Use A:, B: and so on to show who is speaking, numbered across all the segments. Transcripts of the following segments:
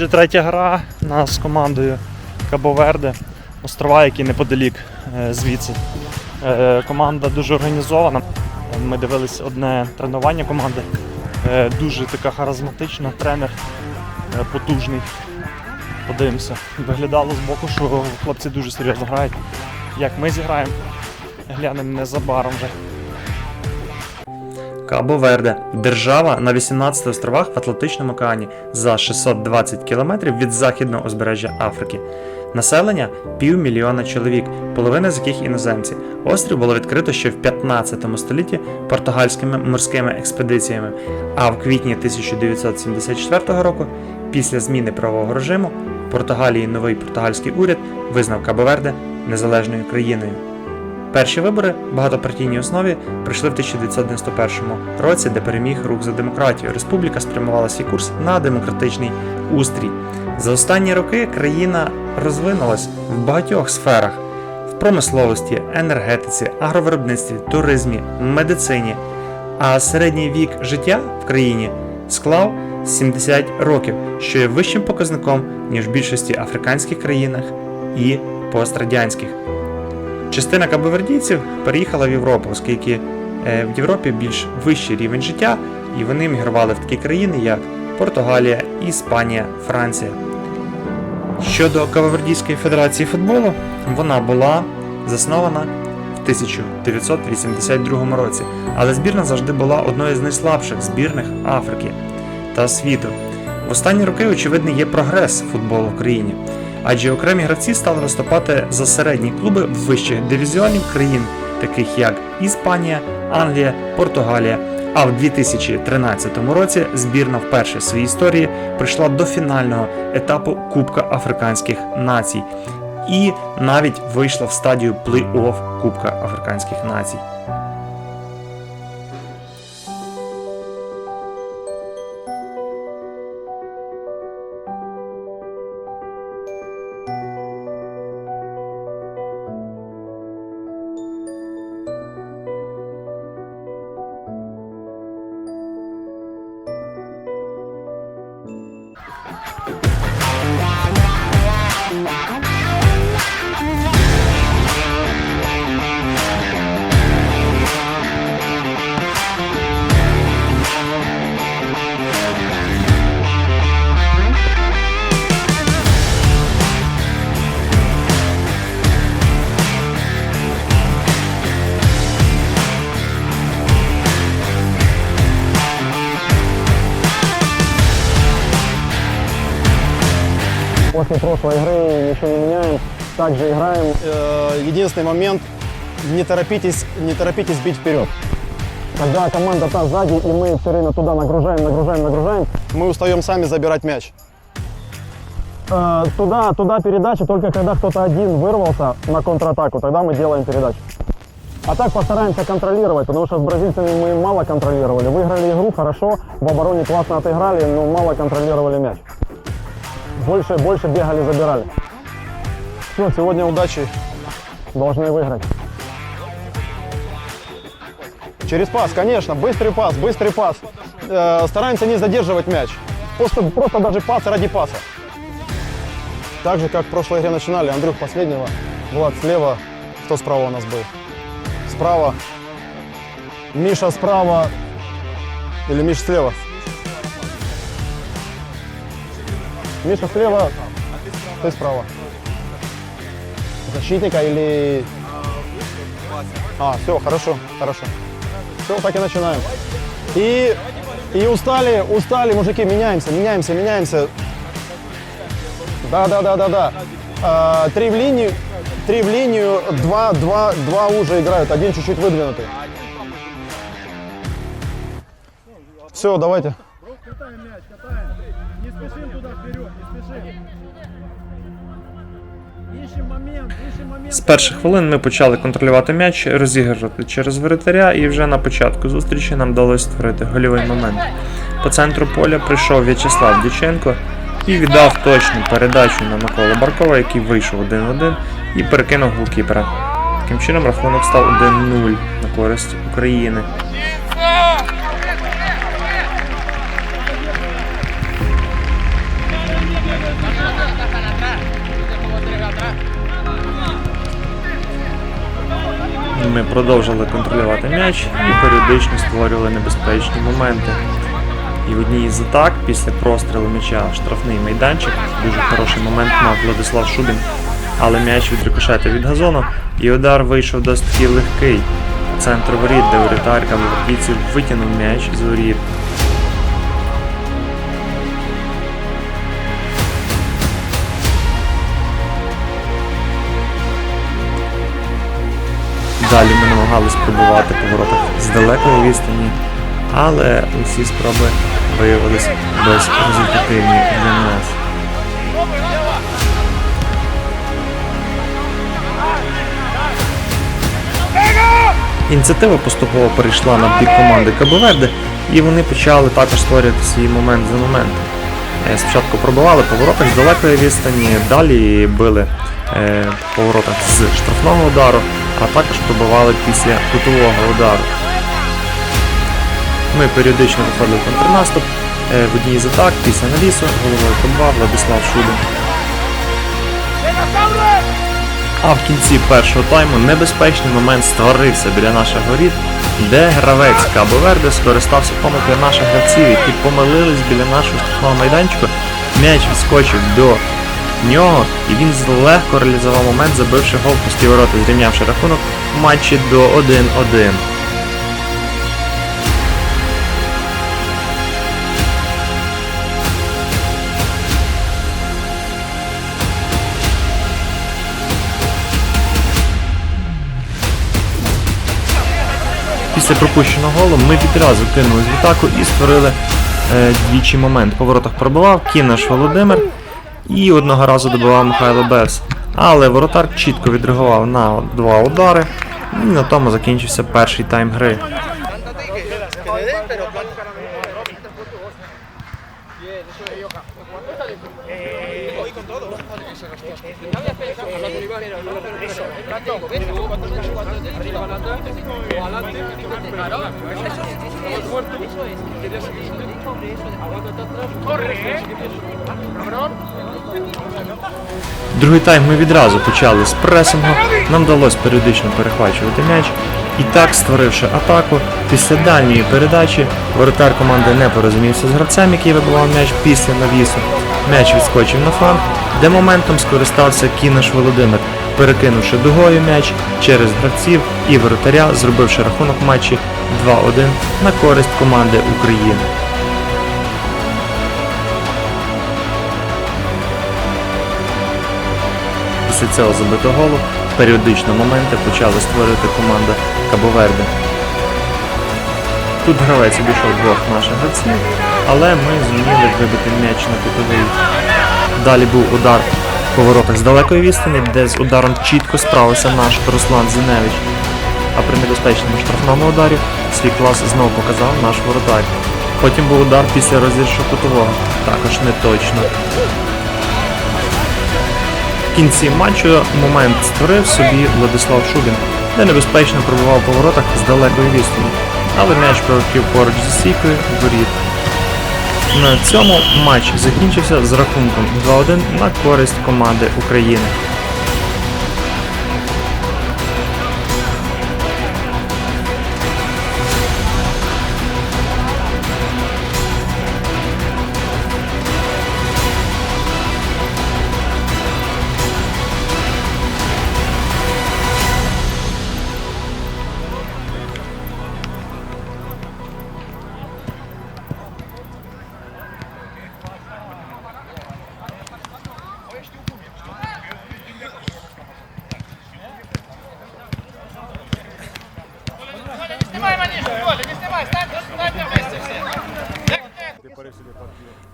A: Отже, третя гра у нас з командою Кабоверде, острова, які неподалік е, звідси. Е, Команда дуже організована. Ми дивились одне тренування команди. Е, Дуже така харизматична, тренер потужний. Подивимося. Виглядало з боку, що хлопці дуже серйозно грають. Як ми зіграємо, глянемо незабаром вже. Кабо Верде держава на 18 островах в Атлантичному океані за 620 кілометрів від західного узбережжя Африки. Населення півмільйона чоловік, половина з яких іноземці. Острів було відкрито ще в 15 столітті португальськими морськими експедиціями. А в квітні 1974 року, після зміни правового режиму, Португалії новий португальський уряд визнав Кабо Верде незалежною країною. Перші вибори в багатопартійній основі прийшли в 1991 році, де переміг рух за демократію. Республіка спрямувала свій курс на демократичний устрій. За останні роки країна розвинулась в багатьох сферах: в промисловості, енергетиці, агровиробництві, туризмі, медицині. А середній вік життя в країні склав 70 років, що є вищим показником ніж в більшості африканських країнах і пострадянських. Частина кабовердійців переїхала в Європу, оскільки е, в Європі більш вищий рівень життя, і вони мігрували в такі країни, як Португалія, Іспанія, Франція. Щодо Кабовердійської федерації футболу, вона була заснована в 1982 році, але збірна завжди була одною з найслабших збірних Африки та світу. В останні роки, очевидно, є прогрес футболу в країні, адже окремі гравці стали виступати за середні клуби вищих дивізіонів країн, таких як Іспанія, Англія, Португалія. А в 2013 році збірна вперше в своїй історії прийшла до фінального етапу Кубка Африканських націй і навіть вийшла в стадію плей-офф Кубка Африканських націй.
B: После прошлой игры ничего не меняем, также играем.
C: Э, Единственный момент, не торопитесь, не торопитесь бить вперед.
B: Когда команда та сзади, и мы все время туда нагружаем, нагружаем, нагружаем,
C: Мы устаем сами забирать мяч.
B: э, туда, туда передача только когда кто-то один вырвался на контратаку, тогда мы делаем передачу. А так постараемся контролировать, потому что с бразильцами мы мало контролировали. Выиграли игру хорошо, в обороне классно отыграли, но мало контролировали мяч. Больше, больше бегали, забирали.
C: Все, сегодня удачи.
B: Должны выиграть.
C: Через пас, конечно, быстрый пас, быстрый пас. Э, стараемся не задерживать мяч.
B: Просто, просто даже Пас
C: ради паса. Так же, как в прошлой игре начинали. Андрюх последнего, Влад слева. Кто справа у нас был? Справа. Миша справа. Или Миша слева?
B: Миша слева,
C: Ты справа. Защитника или... А, все, хорошо, хорошо. Все, так и начинаем. И, и устали, устали, мужики, меняемся, меняемся, меняемся. Да, да, да, да, да. А, три в линию, три в линию, два, два, два уже играют, один чуть-чуть выдвинутый. Все, давайте.
D: Спешим туда вперед, не спешим.
A: З перших хвилин ми почали контролювати м'яч, розігрувати через воротаря, і вже на початку зустрічі нам вдалося створити гольовий момент. По центру поля прийшов В'ячеслав Дяченко і віддав точну передачу на Миколу Баркова, який вийшов 1-1 і перекинув голкіпера. Таким чином рахунок став 1-0 на користь України. Ми продовжили контролювати м'яч і періодично створювали небезпечні моменти. І в одній із атак, після прострілу м'яча в штрафний майданчик, дуже хороший момент мав Владислав Шубін, але м'яч відрикошетив від газону, і удар вийшов досить легкий. Центр воріт, де ворітарка Левківців витягнув м'яч з воріт. Далі ми намагались пробувати по воротах з далекої відстані, але усі спроби виявилися безрезультативні для нас. Ініціатива поступово перейшла на бік команди Кабоверде, і вони почали також створювати свій момент за моментом. Е, Спочатку пробивали по воротах з далекої відстані, далі били е, по воротах з штрафного удару, а також пробивали після кутового удару. Ми періодично виходили контрнаступ. Е, В одній з атак після навісу головою пробивав Владислав Шубин. А в кінці першого тайму небезпечний момент створився біля наших воріт, де гравець Кабо Верде скористався помилкою наших гравців, які помилились біля нашого штрафного майданчика. М'яч відскочив до нього, і він легко реалізував момент, забивши гол в пусті ворота, зрівнявши рахунок в матчі до 1-1. Після пропущеного голу ми відразу кинулись в атаку і створили е, двічі момент. По воротах пробивав Кінаш Володимир і одного разу добивав Михайло Бевс. Але воротар чітко відреагував на два удари, і на тому закінчився перший тайм гри. Другий тайм ми відразу почали з пресингу. Нам вдалося періодично перехвачувати м'яч. І так, створивши атаку, після дальньої передачі воротар команди не порозумівся з гравцем, який вибивав м'яч після навісу. М'яч відскочив на фланг, де моментом скористався Кінаш Володимир, перекинувши дугою м'яч через гравців і воротаря, зробивши рахунок матчі 2-1 на користь команди України. Після цього забитого голу періодично моменти почали створювати команда Кабоверде. Тут гравець обійшов двох наших гравців, але ми зуміли вибити м'яч на кутовий. Далі був удар по воротах з далекої відстані, де з ударом чітко справився наш Руслан Зіневич. А при небезпечному штрафному ударі свій клас знову показав наш воротар. Потім був удар після розіршу кутового, також не точно. В кінці матчу момент створив собі Владислав Шубін, де небезпечно пробував по воротах з далекої відстані, але м'яч пролетів поруч зі стійкою воріт. На цьому матч закінчився з рахунком 2-1 на користь команди України.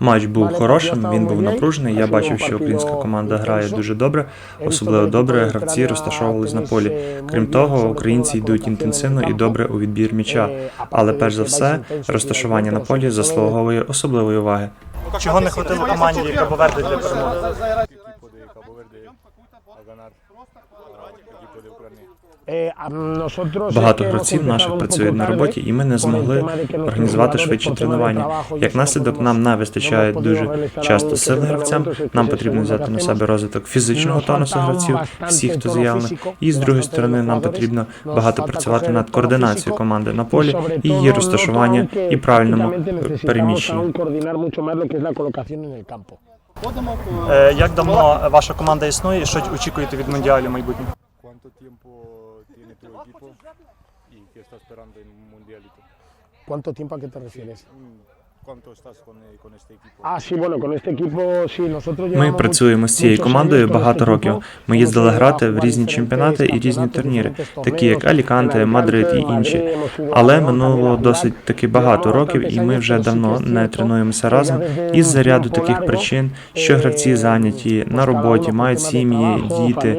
A: Матч був хорошим, він був напружений. Я бачив, що українська команда грає дуже добре, особливо добре. Гравці розташовувались на полі. Крім того, українці йдуть інтенсивно і добре у відбір м'яча. Але перш за все, розташування на полі заслуговує особливої уваги. Чого не хватило команді Кабоверди для перемоги?
C: De Cabo Verde a ganar.
E: Eh,
A: Багато гравців наших працюють на роботі, і ми не змогли організувати швидші тренування. Як наслідок, нам не вистачає дуже часто сили гравцям. Нам потрібно взяти на себе розвиток фізичного тонусу гравців, всіх, хто заявлений. І з другої сторони, нам потрібно багато працювати над координацією команди на полі і її розташування і правильному е, переміщенні. Як давно ваша команда існує і що очікуєте від мундіалю майбутнього?
F: ¿Cuánto tiempo tiene tu equipo y qué está esperando en un mundialito?
E: ¿Cuánto tiempo a qué te refieres?
F: Mm, ¿Cuánto estás con, eh, con este equipo?
E: Ah, sí, bueno, con este equipo, sí, nosotros
A: Ми працюємо з цією командою багато років. Ми їздили грати в різні чемпіонати і різні турніри, такі як. Аліканте, Мадрид і інші. Але минуло досить таки багато років, і ми вже давно не тренуємося разом.
E: ya desde
A: Із-за
E: un
A: ряду
E: tiempo
A: таких причин, що
E: eh,
A: гравці зайняті на роботі, мають сім'ї, діти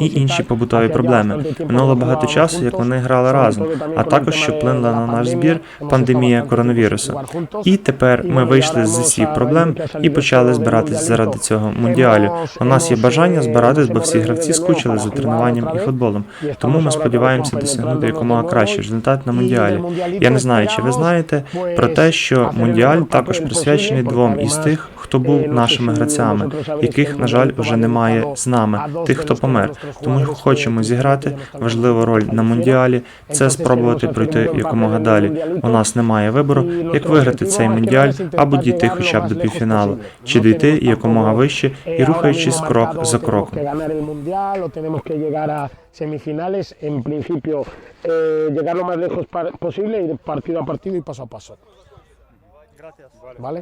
A: і інші побутові проблеми. Минуло багато часу, як вони грали разом, а також що вплинула на наш збір пандемія коронавірусу. І тепер ми вийшли з
E: за
A: проблем і почали збиратись заради цього мундіалю. У нас є бажання збиратись, бо всі гравці скучили за тренуванням і футболом. Тому ми сподіваємося досягнути якомога кращий результат на мундіалі. Я не знаю, чи ви знаєте про те, що мундіаль також присвячений двом із тих, хто був нашими гравцями, яких, на жаль, вже немає з нами, тих, хто помер. Тому хочемо зіграти важливу роль на мундіалі. Це спробувати пройти якомога далі. У нас немає вибору, як виграти цей мундіаль або дійти хоча б до півфіналу, чи дійти якомога вище
E: eh,
A: і рухаючись крок за кроком.
E: semifinales, en principio eh, llegar lo más lejos posible, ir partido a partido y paso a paso. Gracias. ¿Vale?